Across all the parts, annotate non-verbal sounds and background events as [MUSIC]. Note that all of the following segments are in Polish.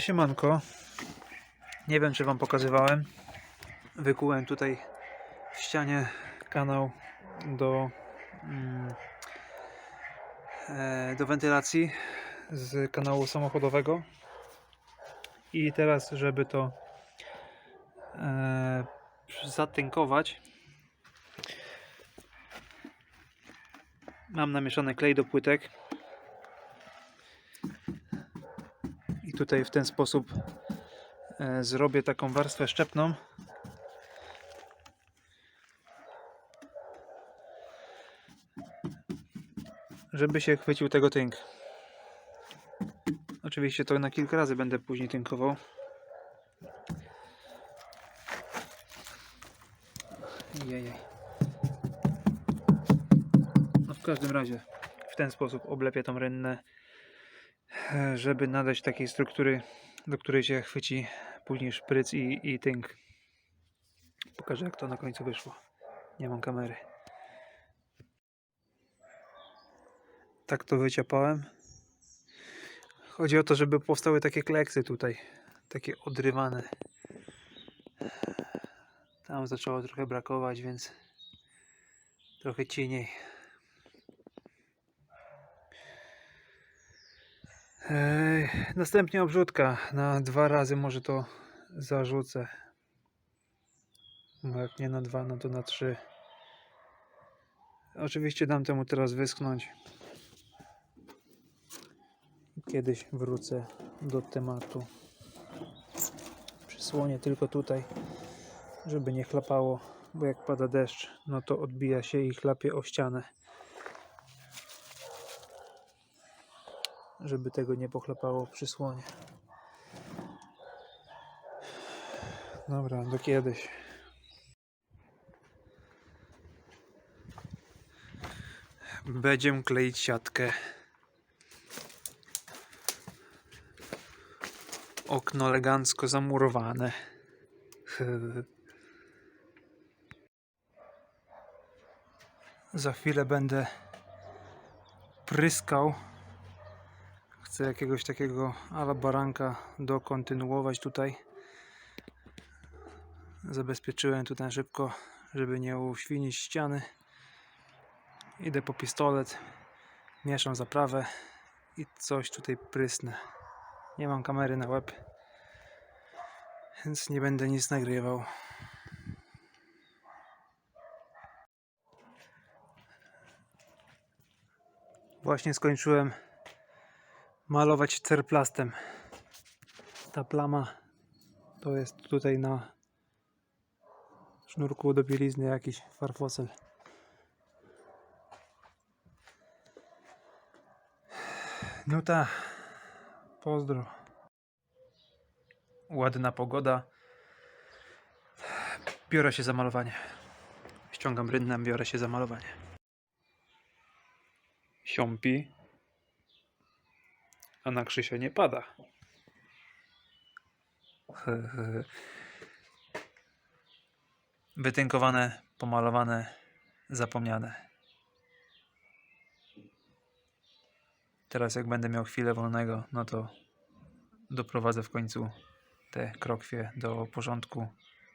Siemanko. Nie wiem, czy Wam pokazywałem. Wykułem tutaj w ścianie kanał do, mm, e, do wentylacji z kanału samochodowego. I teraz, żeby to e, zatynkować, mam namieszany klej do płytek. Tutaj w ten sposób e, zrobię taką warstwę szczepną. Żeby się chwycił tego tynk. Oczywiście to na kilka razy będę później tynkował. Jejej. No w każdym razie w ten sposób oblepię tą rynnę żeby nadać takiej struktury, do której się chwyci później szpryc i, i tynk. Pokażę jak to na końcu wyszło. Nie mam kamery. Tak to wyciapałem. Chodzi o to, żeby powstały takie kleksy tutaj. Takie odrywane. Tam zaczęło trochę brakować, więc trochę cieniej. Następnie obrzutka. Na dwa razy może to zarzucę. No jak nie na dwa, no to na trzy. Oczywiście dam temu teraz wyschnąć. Kiedyś wrócę do tematu. Przysłonię tylko tutaj, żeby nie chlapało, bo jak pada deszcz, no to odbija się i chlapie o ścianę. Żeby tego nie pochlapało przy słonie. Dobra, do kiedyś. Będziemy kleić siatkę. Okno elegancko zamurowane. [LAUGHS] Za chwilę będę pryskał chcę jakiegoś takiego ala baranka dokontynuować tutaj. Zabezpieczyłem tutaj szybko, żeby nie uświnić ściany. Idę po pistolet, mieszam zaprawę i coś tutaj prysnę. Nie mam kamery na łeb, więc nie będę nic nagrywał. Właśnie skończyłem malować cerplastem. Ta plama to jest tutaj na sznurku do bielizny jakiś farfocel. No ta, pozdro. Ładna pogoda. Biorę się za malowanie. Ściągam rynnę, biorę się za malowanie. Siąpi a na Krzysia nie pada. [LAUGHS] Wytynkowane, pomalowane, zapomniane. Teraz jak będę miał chwilę wolnego, no to doprowadzę w końcu te krokwie do porządku.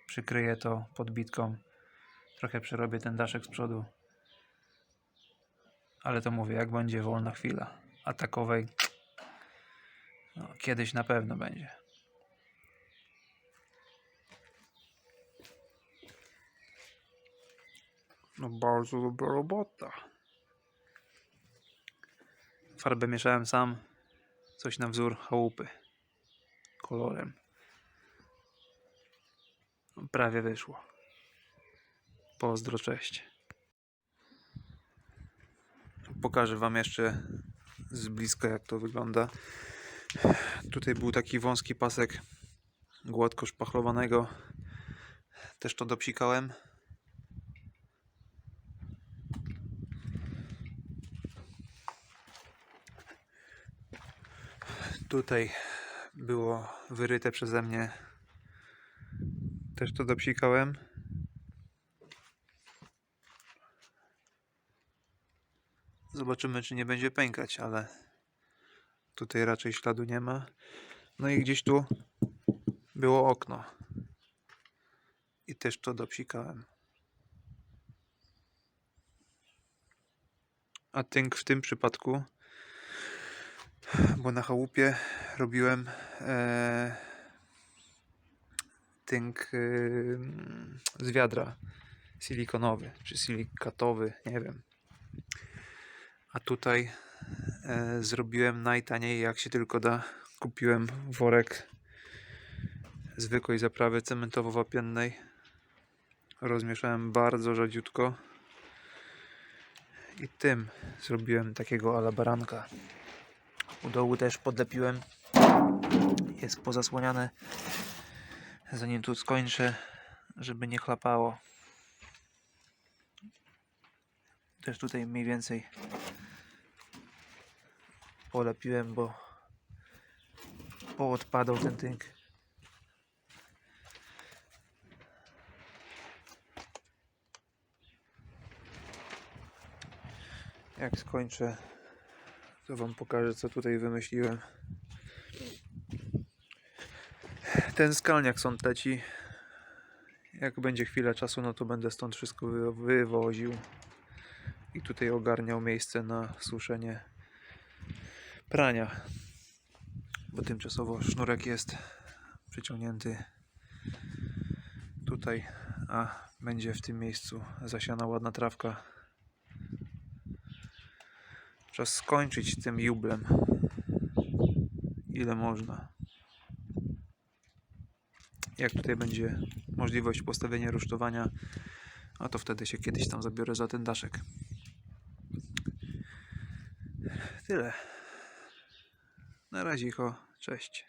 Przykryję to podbitką. Trochę przerobię ten daszek z przodu. Ale to mówię, jak będzie wolna chwila. A takowej no, kiedyś na pewno będzie. No bardzo dobra robota. Farbę mieszałem sam. Coś na wzór chałupy. Kolorem. No, prawie wyszło. Pozdro, cześć. Pokażę Wam jeszcze z bliska jak to wygląda. Tutaj był taki wąski pasek gładko szpachlowanego. Też to dopsikałem. Tutaj było wyryte przeze mnie. Też to dopsikałem. Zobaczymy, czy nie będzie pękać, ale Tutaj raczej śladu nie ma. No i gdzieś tu było okno. I też to dopsikałem. A tynk w tym przypadku, bo na chałupie robiłem e, tynk e, z wiadra silikonowy czy silikatowy, nie wiem. A tutaj e, zrobiłem najtaniej jak się tylko da. Kupiłem worek zwykłej zaprawy cementowo-wapiennej. Rozmieszałem bardzo rzadziutko. I tym zrobiłem takiego ala baranka. U dołu też podlepiłem. Jest pozasłaniane. Zanim tu skończę, żeby nie chlapało. Też tutaj mniej więcej polepiłem, bo poodpadał ten tynk. Jak skończę, to Wam pokażę, co tutaj wymyśliłem. Ten skalniak są leci. Jak będzie chwila czasu, no to będę stąd wszystko wy- wywoził. I tutaj ogarniał miejsce na suszenie prania. Bo tymczasowo sznurek jest przyciągnięty tutaj, a będzie w tym miejscu zasiana ładna trawka. Czas skończyć tym jublem. Ile można. Jak tutaj będzie możliwość postawienia rusztowania, a to wtedy się kiedyś tam zabiorę za ten daszek. Tyle. Na razie, cześć.